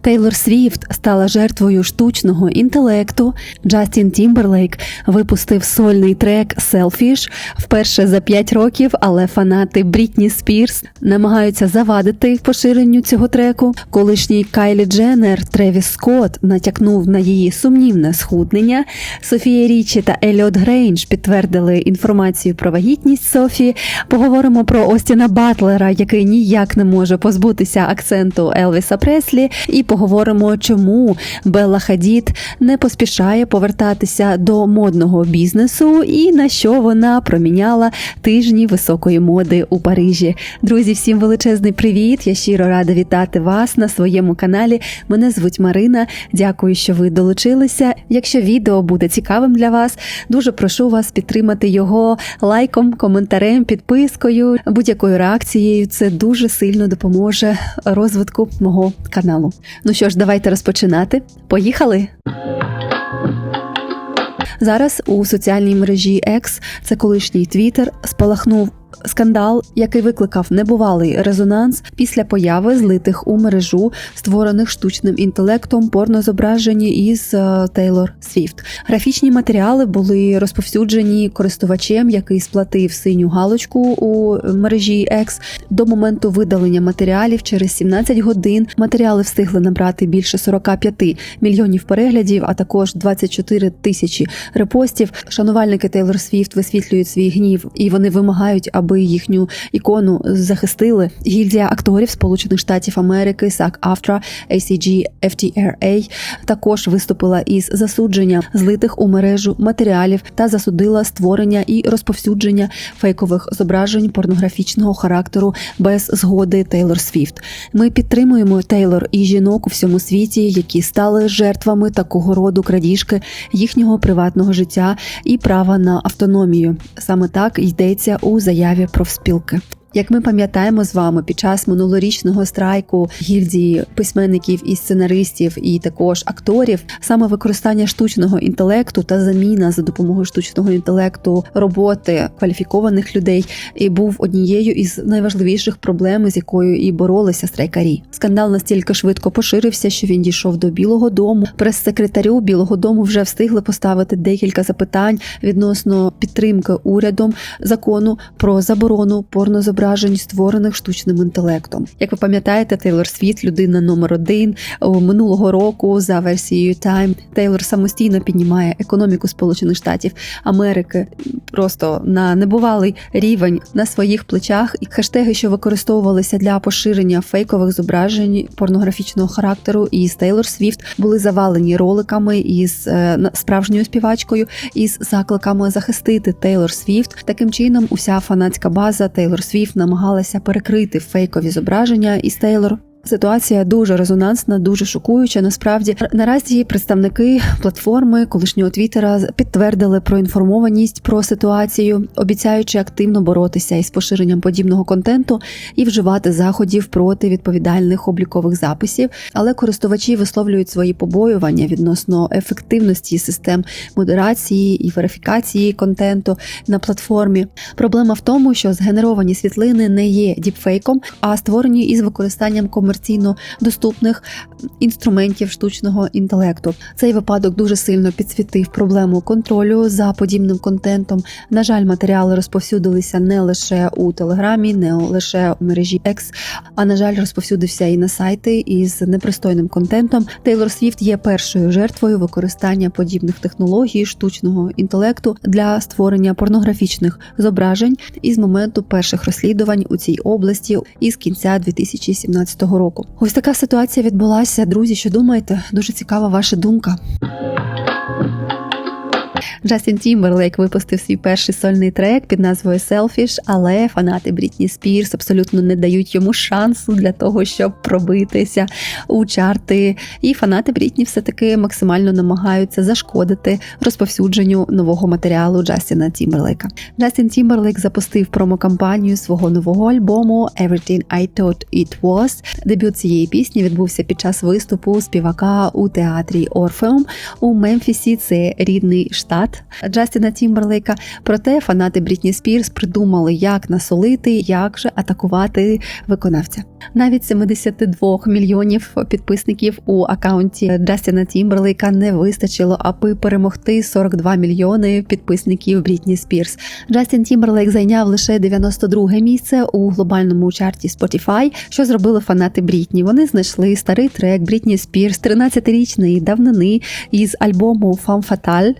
Тейлор Свіфт стала жертвою штучного інтелекту. Джастін Тімберлейк випустив сольний трек Selfish вперше за 5 років, але фанати Брітні Спірс намагаються завадити поширенню цього треку. Колишній Кайлі Дженнер Тревіс Скотт натякнув на її сумнівне схуднення. Софія Річі та Еліот Грейндж підтвердили інформацію про вагітність Софії. Поговоримо про Остіна Батлера, який ніяк не може позбутися акценту Елвіса Преслі, і поговоримо, чому Белла Хадід не поспішає повертатися до модного бізнесу і на що вона проміняла тижні високої моди у Парижі. Друзі, всім величезний привіт! Я щиро рада вітати вас на своєму каналі. Мене звуть Марина. Дякую, що ви долучилися. Якщо відео буде цікавим для вас, дуже прошу вас підтримати його лайком, коментарем, підпискою, будь-якою реакцією. Це дуже сильно допоможе розвитку мого каналу. Ну що ж, давайте розпочинати. Поїхали! Зараз у соціальній мережі X, це колишній Twitter, спалахнув скандал, який викликав небувалий резонанс після появи злитих у мережу, створених штучним інтелектом порнозображені із Тейлор Свіфт. Графічні матеріали були розповсюджені користувачем, який сплатив синю галочку у мережі X. До моменту видалення матеріалів через 17 годин матеріали встигли набрати більше 45 мільйонів переглядів, а також 24 тисячі репостів. Шанувальники Тейлор Свіфт висвітлюють свій гнів і вони вимагають, аби їхню ікону захистили. Гільдія акторів Сполучених Штатів Америки SAG AFTRA, ACG, FTRA також виступила із засудження злитих у мережу матеріалів та засудила створення і розповсюдження фейкових зображень порнографічного характеру без згоди Тейлор Свіфт. Ми підтримуємо Тейлор і жінок у всьому світі, які стали жертвами такого роду крадіжки їхнього приватного життя і права на автономію. Саме так йдеться у заяві профспілки. Як ми пам'ятаємо з вами під час минулорічного страйку гільдії письменників і сценаристів, і також акторів, саме використання штучного інтелекту та заміна за допомогою штучного інтелекту роботи кваліфікованих людей і був однією із найважливіших проблем, з якою і боролися страйкарі. Скандал настільки швидко поширився, що він дійшов до Білого Дому. Прес-секретарю Білого Дому вже встигли поставити декілька запитань відносно підтримки урядом закону про заборону порнозображень зображень, створених штучним інтелектом. Як ви пам'ятаєте, Тейлор Світ, людина номер один минулого року за версією Time, Тейлор самостійно піднімає економіку Сполучених Штатів Америки просто на небувалий рівень на своїх плечах. І хештеги, що використовувалися для поширення фейкових зображень порнографічного характеру, із Тейлор Свіфт були завалені роликами із е, справжньою співачкою із закликами захистити Тейлор Свіфт. Таким чином, уся фанатська база Тейлор Свіфт намагалася перекрити фейкові зображення із Тейлор. Ситуація дуже резонансна, дуже шокуюча. Насправді наразі представники платформи колишнього твіттера підтвердили про інформованість про ситуацію, обіцяючи активно боротися із поширенням подібного контенту і вживати заходів проти відповідальних облікових записів. Але користувачі висловлюють свої побоювання відносно ефективності систем модерації і верифікації контенту на платформі. Проблема в тому, що згенеровані світлини не є діпфейком, а створені із використанням комерційних комерційно доступних інструментів штучного інтелекту. Цей випадок дуже сильно підсвітив проблему контролю за подібним контентом. На жаль, матеріали розповсюдилися не лише у Телеграмі, не лише у мережі X, а на жаль, розповсюдився і на сайти із непристойним контентом. Тейлор Свіфт є першою жертвою використання подібних технологій штучного інтелекту для створення порнографічних зображень із моменту перших розслідувань у цій області із кінця 2017 року року. Ось така ситуація відбулася. Друзі, що думаєте? Дуже цікава ваша думка. Джастін Тімберлейк випустив свій перший сольний трек під назвою Selfish, але фанати Брітні Спірс абсолютно не дають йому шансу для того, щоб пробитися у чарти. І фанати Брітні все-таки максимально намагаються зашкодити розповсюдженню нового матеріалу Джастіна Тімберлейка. Джастін Тімберлейк запустив промокампанію свого нового альбому Everything I Thought It Was. Дебют цієї пісні відбувся під час виступу співака у театрі Орфеум у Мемфісі. Це рідний штат фанат Джастіна Тімберлейка. Проте фанати Брітні Спірс придумали, як насолити, як же атакувати виконавця. Навіть 72 мільйонів підписників у акаунті Джастіна Тімберлейка не вистачило, аби перемогти 42 мільйони підписників Брітні Спірс. Джастін Тімберлейк зайняв лише 92 місце у глобальному чарті Spotify, що зробили фанати Брітні. Вони знайшли старий трек Брітні Спірс 13-річної давнини із альбому Femme Fatale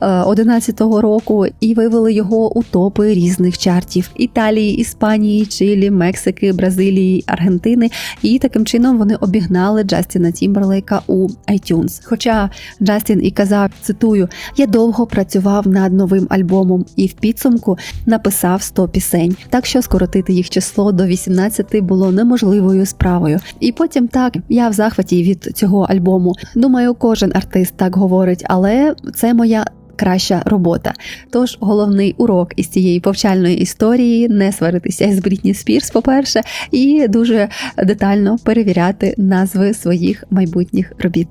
2011 року і вивели його у топи різних чартів Італії, Іспанії, Чилі, Мексики, Бразилії, Аргентини. І таким чином вони обігнали Джастіна Тімберлейка у iTunes. Хоча Джастін і казав, цитую: я довго працював над новим альбомом і в підсумку написав 100 пісень. Так що скоротити їх число до 18 було неможливою справою. І потім так я в захваті від цього альбому. Думаю, кожен артист так говорить, але це моя. Краща робота. Тож головний урок із цієї повчальної історії не сваритися із Брітні Спірс, по-перше, і дуже детально перевіряти назви своїх майбутніх робіт.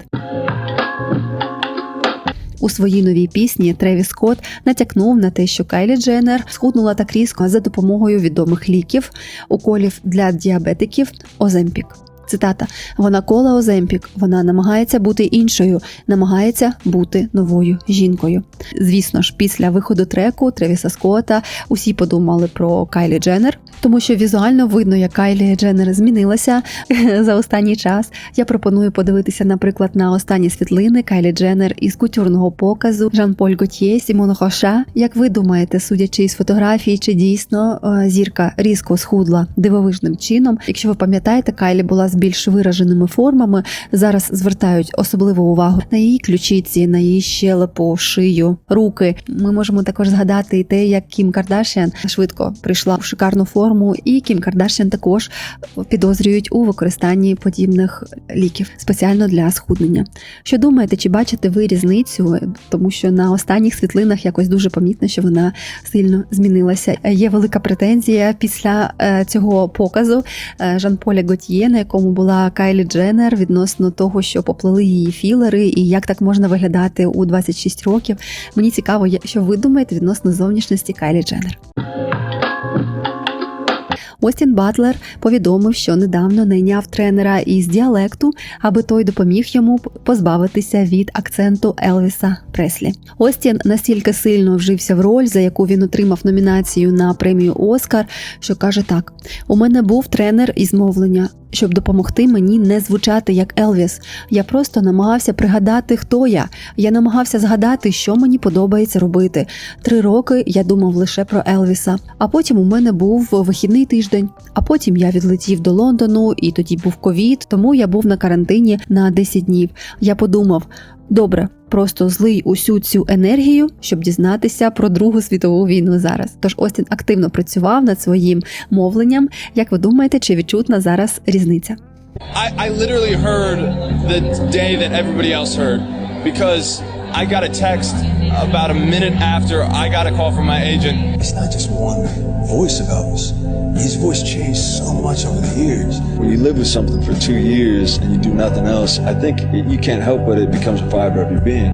У своїй новій пісні Тревіс Скотт натякнув на те, що Кайлі Дженнер схуднула так різко за допомогою відомих ліків, уколів для діабетиків Оземпік. Цитата: вона кола Оземпік, вона намагається бути іншою, намагається бути новою жінкою. Звісно ж, після виходу треку Тревіса Скотта усі подумали про Кайлі Дженнер, тому що візуально видно, як Кайлі Дженнер змінилася за останній час. Я пропоную подивитися, наприклад, на останні світлини Кайлі Дженнер із кутюрного показу Жан-Поль Готьє, Сімон Хоша. Як ви думаєте, судячи із фотографії, чи дійсно е, зірка різко схудла дивовижним чином? Якщо ви пам'ятаєте, Кайлі була з більш вираженими формами. Зараз звертають особливу увагу на її ключиці, на її щелепу, шию, руки. Ми можемо також згадати і те, як Кім Кардашіан швидко прийшла в шикарну форму, і Кім Кардашіан також підозрюють у використанні подібних ліків спеціально для схуднення. Що думаєте, чи бачите ви різницю? Тому що на останніх світлинах якось дуже помітно, що вона сильно змінилася. Є велика претензія після е, цього показу е, Жан-Поля Готьє, на якому була Кайлі Дженнер відносно того, що поплили її філери, і як так можна виглядати у 26 років. Мені цікаво, що ви думаєте відносно зовнішності Кайлі Дженнер. Остін Батлер повідомив, що недавно найняв тренера із діалекту, аби той допоміг йому позбавитися від акценту Елвіса Преслі. Остін настільки сильно вжився в роль, за яку він отримав номінацію на премію Оскар, що каже так: у мене був тренер із мовлення. Щоб допомогти мені не звучати як Елвіс, я просто намагався пригадати, хто я. Я намагався згадати, що мені подобається робити. Три роки я думав лише про Елвіса. А потім у мене був вихідний тиждень. А потім я відлетів до Лондону, і тоді був ковід, тому я був на карантині на 10 днів. Я подумав: добре, просто злий усю цю енергію, щоб дізнатися про Другу світову війну зараз. Тож Остін активно працював над своїм мовленням. Як ви думаєте, чи відчутна зараз різниця? I, I literally heard the day that everybody else heard because I got a text about a minute after I got a call from my agent. It's not just one voice of Elvis. His voice changed so much over the years. When you live with something for two years and you do nothing else, I think it, you can't help but it becomes a fiber of your being.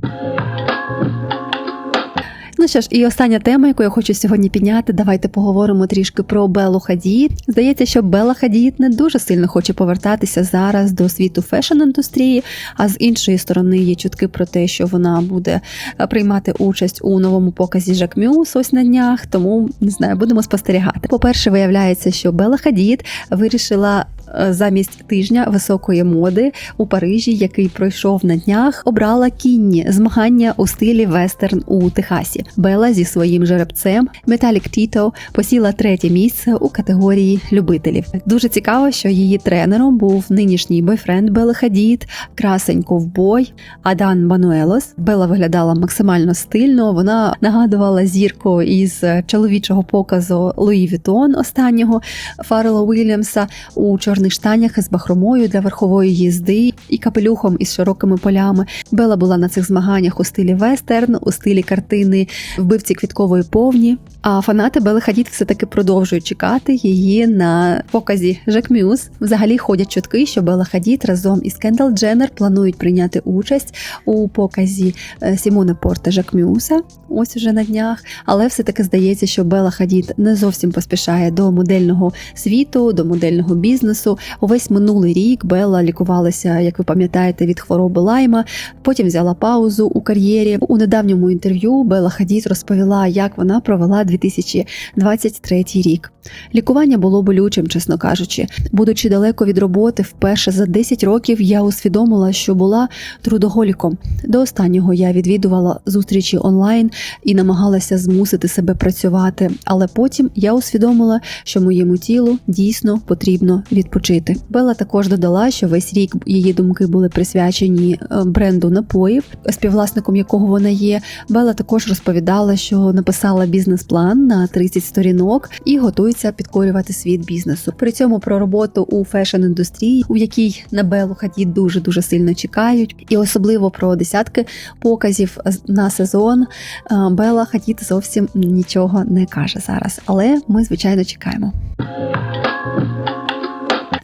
Ну що ж, і остання тема, яку я хочу сьогодні підняти, давайте поговоримо трішки про Беллу Хадід. Здається, що Белла Хадід не дуже сильно хоче повертатися зараз до світу фешн-індустрії, а з іншої сторони є чутки про те, що вона буде е, приймати участь у новому показі Жак Мюс ось на днях, тому не знаю, будемо спостерігати. По-перше, виявляється, що Белла Хадід вирішила замість тижня високої моди у Парижі, який пройшов на днях, обрала кінні змагання у стилі вестерн у Техасі. Бела зі своїм жеребцем Металік Тіто посіла третє місце у категорії любителів. Дуже цікаво, що її тренером був нинішній бойфренд Бели Хадід, красень ковбой Адан Бануелос. Бела виглядала максимально стильно. Вона нагадувала зірку із чоловічого показу Луї Вітон останнього Фаррела Уільямса у чорному камуфляжних штанях із бахромою для верхової їзди і капелюхом із широкими полями. Бела була на цих змаганнях у стилі вестерн, у стилі картини вбивці квіткової повні. А фанати Бели Хадід все таки продовжують чекати її на показі Жак Мюз. Взагалі ходять чутки, що Бела Хадід разом із Кендал Дженнер планують прийняти участь у показі е, Сімоне Порте Жак Мюса. Ось уже на днях. Але все таки здається, що Бела Хадід не зовсім поспішає до модельного світу, до модельного бізнесу. Увесь минулий рік Белла лікувалася, як ви пам'ятаєте, від хвороби лайма. Потім взяла паузу у кар'єрі. У недавньому інтерв'ю Белла Хадід розповіла, як вона провела 2023 рік. Лікування було болючим, чесно кажучи. Будучи далеко від роботи, вперше за 10 років я усвідомила, що була трудоголіком. До останнього я відвідувала зустрічі онлайн і намагалася змусити себе працювати. Але потім я усвідомила, що моєму тілу дійсно потрібно відпочити. Бела також додала, що весь рік її думки були присвячені е, бренду напоїв, співвласником якого вона є. Бела також розповідала, що написала бізнес-план на 30 сторінок і готується підкорювати світ бізнесу. При цьому про роботу у фешн-індустрії, у якій на Белу Хадід дуже дуже сильно чекають, і особливо про десятки показів на сезон. е, Бела Хадід зовсім нічого не каже зараз, але ми звичайно чекаємо.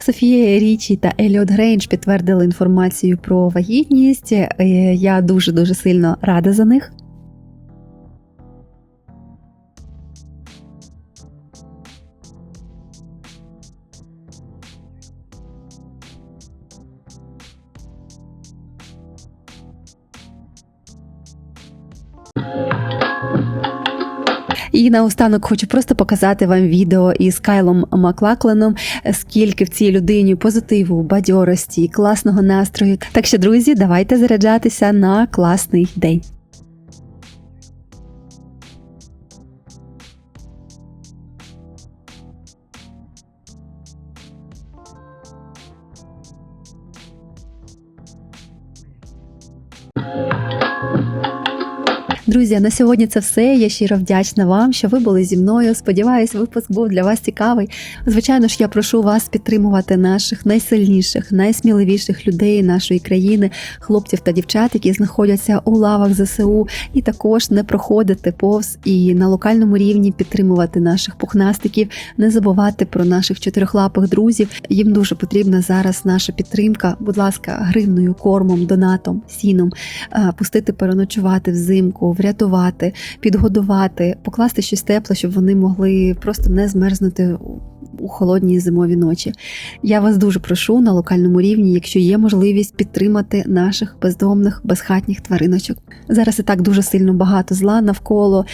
Софія Річі та Еліот Грейндж підтвердили інформацію про вагітність. Е, Я дуже дуже сильно рада за них. І наостанок хочу просто показати вам відео із Кайлом Маклакленом, скільки в цій людині позитиву, бадьорості, класного настрою. Так що, друзі, давайте заряджатися на класний день. Друзі, на сьогодні це все. Я щиро вдячна вам, що ви були зі мною. Сподіваюсь, випуск був для вас цікавий. Звичайно ж, я прошу вас підтримувати наших найсильніших, найсміливіших людей нашої країни, хлопців та дівчат, які знаходяться у лавах ЗСУ, і також не проходити повз і на локальному рівні підтримувати наших пухнастиків, не забувати про наших чотирьохлапих друзів. Їм дуже потрібна зараз наша підтримка. Будь ласка, гривною, кормом, донатом, сіном, пустити переночувати взимку, врятувати, підгодувати, покласти щось тепле, щоб вони могли просто не змерзнути у холодні зимові ночі. Я вас дуже прошу на локальному рівні, якщо є можливість підтримати наших бездомних, безхатніх твариночок. Зараз і так дуже сильно багато зла навколо.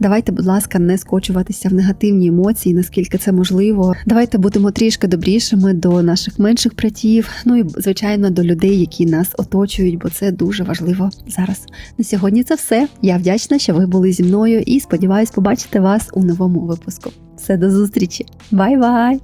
Давайте, будь ласка, не скочуватися в негативні емоції, наскільки це можливо. Давайте будемо трішки добрішими до наших менших братів, ну і звичайно до людей, які нас оточують, бо це дуже важливо зараз. На сьогодні це все. Я вдячна, що ви були зі мною, і сподіваюсь побачити вас у новому випуску. Все до зустрічі. Бай-бай!